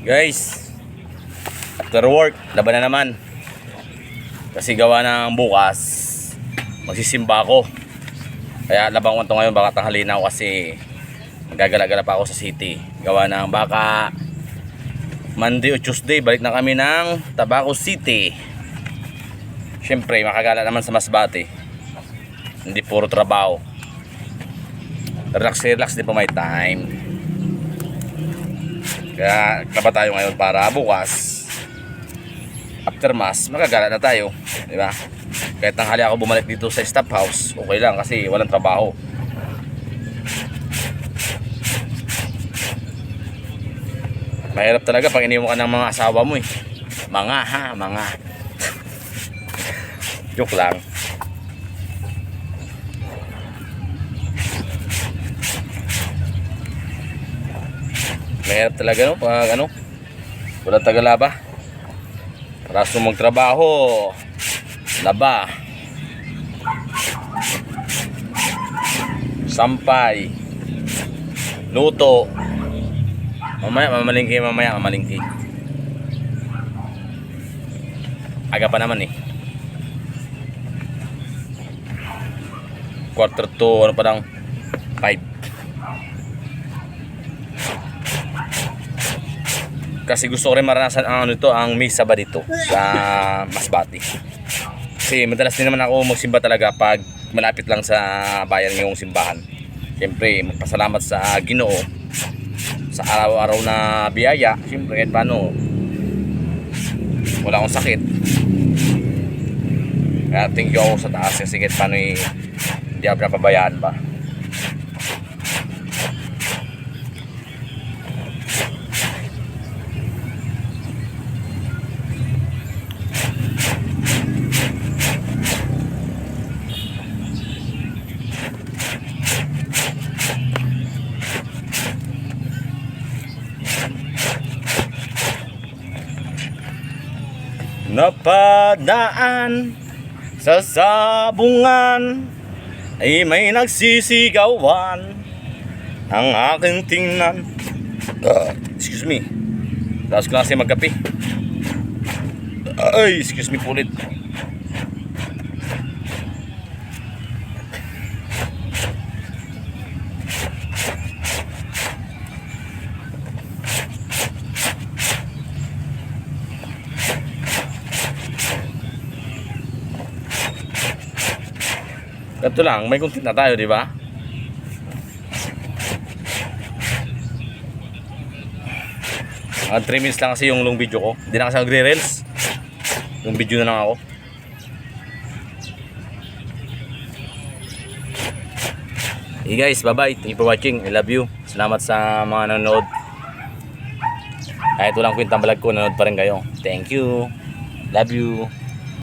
Guys, after work, laban na naman. Kasi gawa ng bukas, magsisimba ako. Kaya labang ko ngayon, baka tanghali na ako kasi magagala-gala pa ako sa city. Gawa ng baka Monday o Tuesday, balik na kami ng Tabaco City. Siyempre, makagala naman sa Masbate. Hindi puro trabaho. Relax, relax din po may time. Kaya kaba tayo ngayon para bukas after mass, magagala na tayo. Di ba? Kahit tanghali ako bumalik dito sa staff house, okay lang kasi walang trabaho. Mahirap talaga pag iniwan ka ng mga asawa mo eh. Mga ha, mga. Joke lang. Mahirap talaga no pag ano. Walang tagalaba. Para sa magtrabaho. Laba. Sampay. Luto. Mamaya, mamalingki mamaya, mamalingki. Aga pa naman eh. Quarter to, ano pa lang, 5. Kasi gusto ko rin maranasan ang ano ito, ang misa ba dito sa Masbati. Kasi madalas din naman ako magsimba talaga pag malapit lang sa bayan yung simbahan. Siyempre, magpasalamat sa Ginoo sa araw-araw na biyaya. Siyempre, kahit paano, wala akong sakit. Kaya thank you ako sa taas kasi kahit paano eh, hindi ako pinapabayaan ba. Napadaan sa sabungan ay may nagsisigawan ang aking tingnan. Ah, excuse me. Last klase magkape. Ay, excuse me po ulit. Ganito lang, may content na tayo, di ba? Mga 3 minutes lang kasi yung long video ko. Hindi na kasi nagre-reels. Yung video na lang ako. Hey guys, bye-bye. Thank you for watching. I love you. Salamat sa mga nanonood. Kahit walang kwentang vlog ko, nanonood pa rin kayo. Thank you. Love you.